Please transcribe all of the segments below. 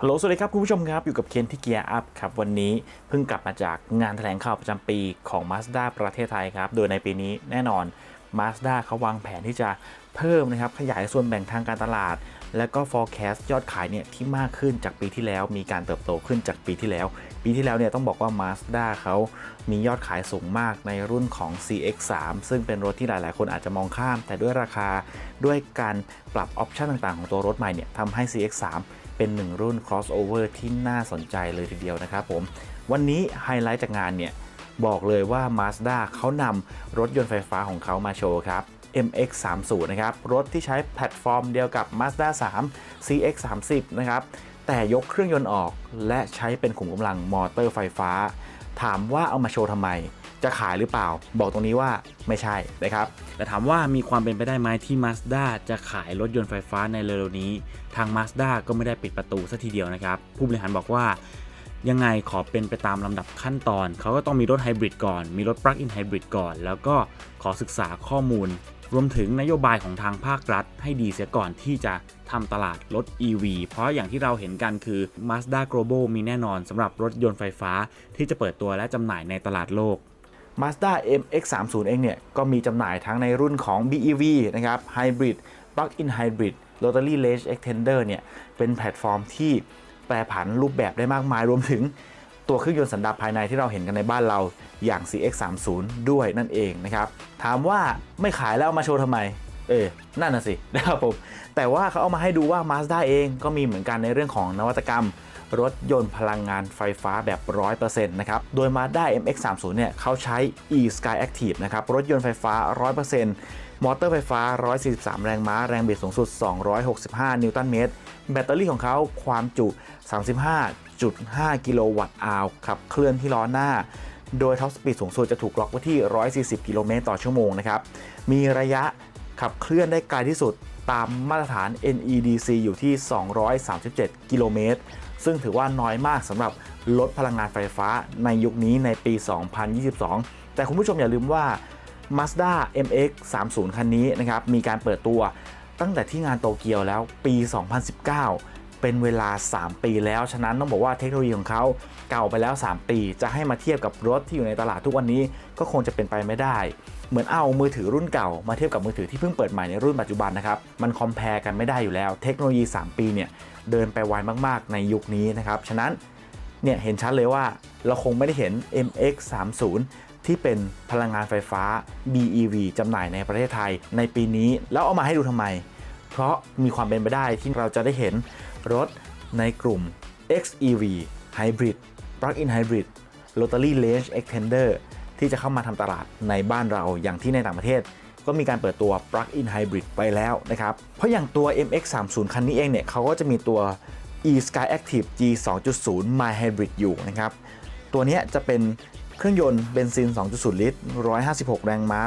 ฮัลโหลสวัสดีครับ คุณผู้ชมครับ อยู่กับเคนที่เกียร์อัพครับ วันนี้เพิ่งกลับมาจากงานแถลงข่าวประจำปีของ Mazda ประเทศไทยครับ โดยในปีนี้แน่นอน Mazda เขาวางแผนที่จะเพิ่มนะครับ ขยายส่วนแบ่งทางการตลาด และก็ forecast ยอดขายเนี่ยที่มากขึ้นจากปีที่แล้ว มีการเติบโตขึ้นจากปีที่แล้ว ปีที่แล้วเนี่ยต้องบอกว่า Mazda เขามียอดขายสูงมากในรุ่นของ CX3 ซึ่งเป็นรถที่หลาย ๆ คนอาจจะมองข้าม แต่ด้วยราคาด้วยการปรับออปชันต่าง ๆ ของตัวรถใหม่เนี่ยทำให้ CX3 เป็นหนึ่งรุ่น crossover ที่น่าสนใจเลยทีเดียวนะครับผม วันนี้ไฮไลท์จากงานเนี่ย บอกเลยว่า Mazda เขานำรถยนต์ไฟฟ้าของเขามาโชว์ครับ MX30 นะครับ รถที่ใช้แพลตฟอร์มเดียวกับ Mazda 3 CX30 นะครับ แต่ยกเครื่องยนต์ออกและใช้เป็นขุมกำลังมอเตอร์ไฟฟ้า ถามว่าเอามาโชว์ทำไม จะขายหรือเปล่า บอกตรงนี้ว่าไม่ใช่นะครับแต่ถามว่ามีความเป็นไปได้ไหมที่ Mazda จะขายรถยนต์ไฟฟ้าในเร็วๆนี้ ทาง Mazda ก็ไม่ได้ปิดประตูซะทีเดียวนะครับผู้บริหารบอกว่ายังไงขอเป็นไปตามลำดับขั้นตอน เขาก็ต้องมีรถไฮบริดก่อน มีรถปลั๊กอินไฮบริดก่อน แล้วก็ขอศึกษาข้อมูล รวมถึงนโยบายของทางภาครัฐ ให้ดีเสียก่อนที่จะทำตลาดรถ EV เพราะอย่างที่เราเห็นกันคือ Mazda Global มีแน่นอนสำหรับรถยนต์ไฟฟ้าที่จะเปิดตัวและจำหน่ายในตลาดโลก Mazda MX30 เองเนี่ย ก็มีจำหน่ายทั้งในรุ่นของ BEV นะครับ Hybrid Plug-in Hybrid Rotary Range Extender เนี่ย เป็นแพลตฟอร์มที่แปรผันรูปแบบได้มากมายรวมถึงตัวเครื่องยนต์สันดาปภายในที่เราเห็นกันในบ้านเราอย่าง CX30 ด้วยนั่นเองนะครับ ถามว่าไม่ขายแล้วเอามาโชว์ทำไม เออ นั่นน่ะสินะครับผม แต่ว่าเขาเอามาให้ดูว่า Mazda เองก็มีเหมือนกันในเรื่องของนวัตกรรม รถยนต์พลังงานไฟฟ้าแบบ 100%นะครับ โดย Mazda MX30 เนี่ยเขาใช้ e-Sky Active นะครับ รถยนต์ไฟฟ้า 100%มอเตอร์ไฟฟ้า 143 แรงม้า แรงบิดสูงสุด 265 นิวตันเมตร แบตเตอรี่ของเขาความจุ 35.5 กิโลวัตต์อาวขับเคลื่อนที่ล้อหน้า โดยท็อปสปีดสูงสุดจะถูกล็อกไว้ที่ 140 กิโลเมตรต่อชั่วโมงนะครับ มีระยะ ขับเคลื่อนได้ไกลที่สุดตามมาตรฐาน NEDC อยู่ที่ 237 กิโลเมตร ซึ่งถือว่าน้อยมากสำหรับรถพลังงานไฟฟ้าในยุคนี้ในปี 2022 แต่คุณผู้ชมอย่าลืมว่า Mazda MX30 คันนี้นะครับ มีการเปิดตัวตั้งแต่ที่งานโตเกียวแล้วปี 2019 เป็นเวลา 3 ปีแล้ว ฉะนั้นต้องบอกว่าเทคโนโลยีของเขาเก่าไปแล้ว 3 ปี จะให้มาเทียบกับรถที่อยู่ในตลาดทุกวันนี้ก็คงจะเป็นไปไม่ได้ เหมือนเอามือถือรุ่นเก่ามาเทียบกับมือถือที่เพิ่งเปิดใหม่ในรุ่นปัจจุบันนะครับมันคอมเพลกันไม่ได้อยู่แล้ว เทคโนโลยี 3 ปีเนี่ยเดินไปไวมากๆ ในยุคนี้นะครับฉะนั้นเนี่ยเห็นชัดเลยว่าเราคงไม่ได้เห็น MX30 ที่เป็นพลังงานไฟฟ้า BEV จำหน่ายในประเทศไทยในปีนี้ แล้วเอามาให้ดูทำไม เพราะมีความเป็นไปได้ที่เราจะได้เห็นรถในกลุ่ม XEV Hybrid Plug-in Hybrid Rotary Range Extender ที่จะเข้ามาทำตลาดในบ้านเราอย่างที่ในต่างประเทศ ก็มีการเปิดตัว Plug-in Hybrid ไปแล้วนะครับ เพราะอย่างตัว MX30 คันนี้เองเนี่ยเขาก็จะมีตัว e-Sky Active G 2.0 My Hybrid อยู่นะครับ ตัวนี้จะเป็นเครื่องยนต์เบนซิน 2.0 ลิตร 156 แรงม้า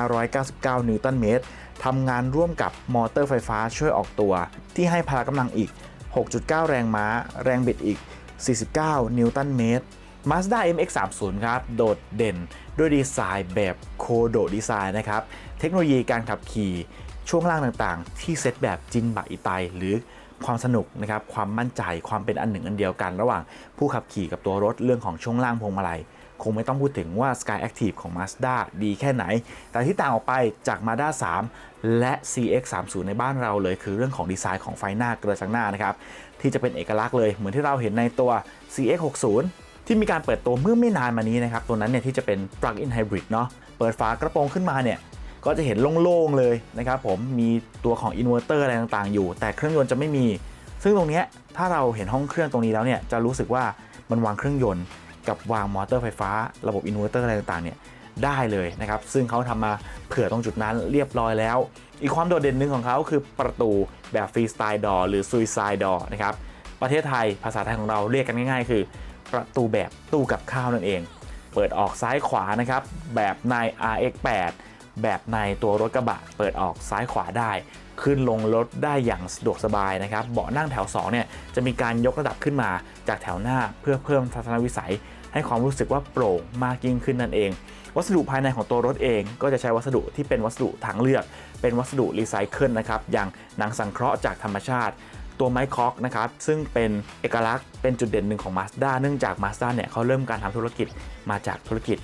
199 นิวตันเมตรทำงานร่วมกับมอเตอร์ไฟฟ้าช่วยออกตัว ที่ให้พละกำลังอีก 6.9 แรงม้า แรงบิดอีก 49 นิวตันเมตร Mazda MX30 ครับ โดดเด่นด้วยดีไซน์แบบโคโดดีไซน์นะครับ เทคโนโลยีการขับขี่ช่วงล่างต่างๆ ที่เซตแบบจินบะอิไตหรือความสนุกนะครับ ความมั่นใจความเป็นอันหนึ่งอันเดียวกัน ระหว่างผู้ขับขี่กับตัวรถเรื่องของช่วงล่างพวงมาลัย คงไม่ต้องพูดถึงว่า Sky Active ของ Mazda ดีแค่ไหน แต่ที่ต่างออกไปจาก Mazda 3 และ CX30 ในบ้านเราเลย คือเรื่องของดีไซน์ของไฟหน้ากระจังหน้านะครับที่จะเป็นเอกลักษณ์เลยเหมือนที่เราเห็นในตัว CX60 ที่มีการเปิดตัวเมื่อไม่นานมานี้นะครับ ตัวนั้นเนี่ยที่จะเป็น Plug-in Hybrid เนาะเปิดฝากระโปรงขึ้นมาเนี่ยก็จะเห็นโล่งๆเลยนะครับผมมีตัวของอินเวอร์เตอร์อะไรต่างๆอยู่ แต่เครื่องยนต์จะไม่มี ซึ่งตรงนี้ถ้าเราเห็นห้องเครื่องตรงนี้แล้วเนี่ยจะรู้สึกว่ามันวางเครื่องยนต์ กับวางมอเตอร์ไฟฟ้า ระบบอินเวอร์เตอร์อะไรต่างๆเนี่ยได้เลยนะครับซึ่งเขาทำมาเผื่อตรงจุดนั้นเรียบร้อยแล้ว อีกความโดดเด่นหนึ่งของเขาคือประตูแบบฟรีสไตล์ดอหรือซุยไซดอนะครับประเทศไทยภาษาไทยของเราเรียกกันง่าย ๆ คือ ประตูแบบตู้กับข้าวนั่นเอง เปิดออกซ้ายขวานะครับ แบบใน RX8 แบบในตัวรถกระบะ เปิดออกซ้ายขวาได้ ขึ้นลงรถได้อย่างสะดวกสบายนะครับ เบาะนั่งแถว2เนี่ยจะมีการยกระดับขึ้นมาจากแถวหน้าเพื่อเพิ่มทัศนวิสัย ให้ความรู้สึกว่าโปร่งมากยิ่งขึ้นนั่นเอง วัสดุภายในของตัวรถเอง ก็จะใช้วัสดุที่เป็นวัสดุทางเลือก เป็นวัสดุรีไซเคิลนะครับอย่างหนังสังเคราะห์จากธรรมชาติ ตัวไมค์คอกนะครับซึ่งเป็นเอกลักษณ์เป็นจุดเด่นหนึ่งของ Mazda เนื่องจาก Mazda เนี่ยเขาเริ่มการทำธุรกิจมาจากธุรกิจ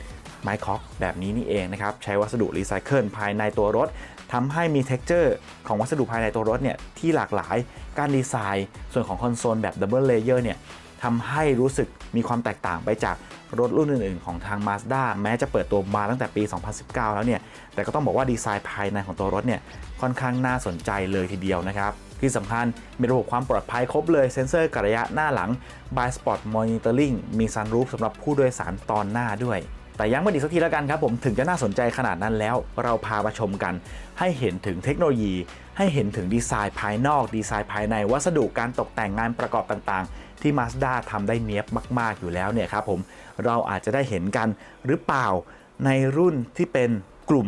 ไมค์คอกแบบนี้นี่เองนะครับใช้วัสดุรีไซเคิลภายในตัวรถทำให้มี t e x t อร์ของวัสดุภายในตัวรถเนี่ยที่หลากหลายการดีไซน์ ส่วนของคอนโซลแบบดับเบิลเลเยอร์เนี่ยทำให้รู้สึกมีความแตกต่างไปจากรถรุ่นอื่นๆ ของทาง Mazda แม้จะเปิดตัวมาตั้งแต่ปี 2019 แล้วเนี่ยแต่ก็ต้องบอกว่าดีไซน์ภายในของตัวรถเนี่ยค่อนข้างน่าสนใจเลยทีเดียวนะครับ ที่สำคัญมีระบบความปลอดภัยครบเลยเซ็นเซอร์กระยะหน้าหลัง by Spot Monitoring มีซันรูฟสำหรับผู้โดยสารตอนหน้าด้วย แต่ยังไม่ดีกสักทีแล้วกันครับผมถึงจะน่าสนใจขนาดนั้นแล้ว เราพามาชมกัน ให้เห็นถึงเทคโนโลยี ให้เห็นถึงดีไซน์ภายนอก ดีไซน์ภายในวัสดุการตกแต่งงานประกอบต่างๆ ที่ Mazda ทำได้เนียบมาก ๆ อยู่แล้วเนี่ยครับผมเราอาจจะได้เห็นกันหรือเปล่าในรุ่นที่เป็นกลุ่ม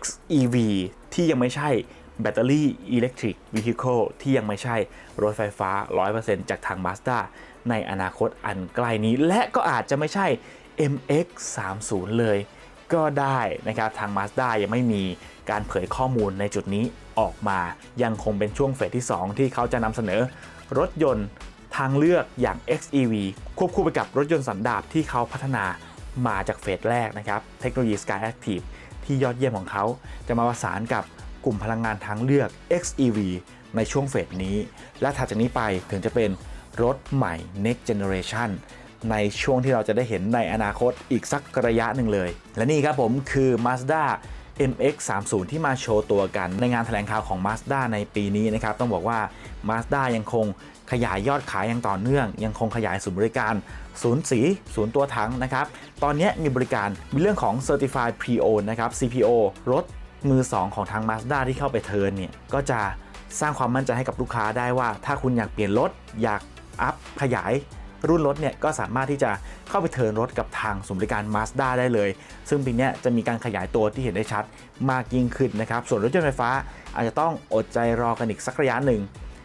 XEV ที่ยังไม่ใช่ แบตเตอรี่อิเล็กทริกวิฮิเคิลที่ยังไม่ใช่รถไฟฟ้า 100%จากทาง Mazda ในอนาคตอันใกล้นี้ และก็อาจจะไม่ใช่ MX30 เลยก็ได้นะครับ ทาง Mazda ยังไม่มีการเผยข้อมูลในจุดนี้ออกมา ยังคงเป็นช่วงเฟสที่ 2 ที่เขาจะนำเสนอรถยนต์ทางเลือกอย่าง XEV ควบคู่ไปกับรถยนต์สันดาปที่เขาพัฒนามาจากเฟสแรกนะครับ เทคโนโลยี Sky Active ที่ยอดเยี่ยมของเขา จะมาประสานกับ กลุ่มพลังงานทางเลือก XEV ในช่วงเฟสนี้ และถัดจากนี้ไปถึงจะเป็นรถใหม่ Next Generation ในช่วงที่เราจะได้เห็นในอนาคตอีกสักระยะหนึ่งเลย และนี่ครับผมคือ Mazda MX30 ที่มาโชว์ตัวกันในงานแถลงข่าวของ Mazda ในปีนี้นะครับ ต้องบอกว่า Mazda ยังคงขยายยอดขายอย่างต่อเนื่อง ยังคงขยายศูนย์บริการศูนย์สีศูนย์ตัวถังนะครับ ตอนนี้มีบริการมีเรื่องของ Certified Pre-Owned นะครับ CPO รถ มือ 2 ของทาง Mazda ที่เข้าไปเทิร์นเนี่ยก็จะสร้างความมั่นใจให้กับลูกค้าได้ว่า ถ้าคุณอยากเปลี่ยนรถอยากอัพขยายรุ่นรถเนี่ยก็สามารถที่จะเข้าไปเทิร์นรถกับทางศูนบริการ Mazda ได้เลย ซึ่งปีนี้จะมีการขยายตัวที่เห็นได้ชัดมากยิ่งขึ้นนะครับ ส่วนรถยนต์ไฟฟ้าอาจจะต้องอดใจรอกันอีกสักระยะหนึ่ง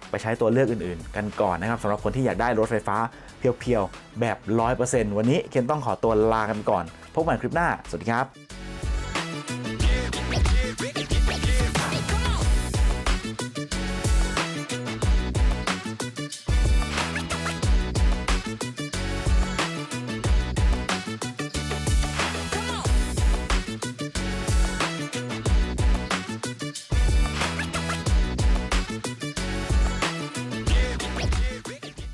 ไปใช้ตัวเลือกอื่นๆ กันก่อนนะครับสำหรับคนที่อยากได้รถไฟฟ้าเพียวๆ แบบ 100%วันนี้เคนต้องขอตัวลากันก่อน พบกันคลิปหน้า สวัสดีครับ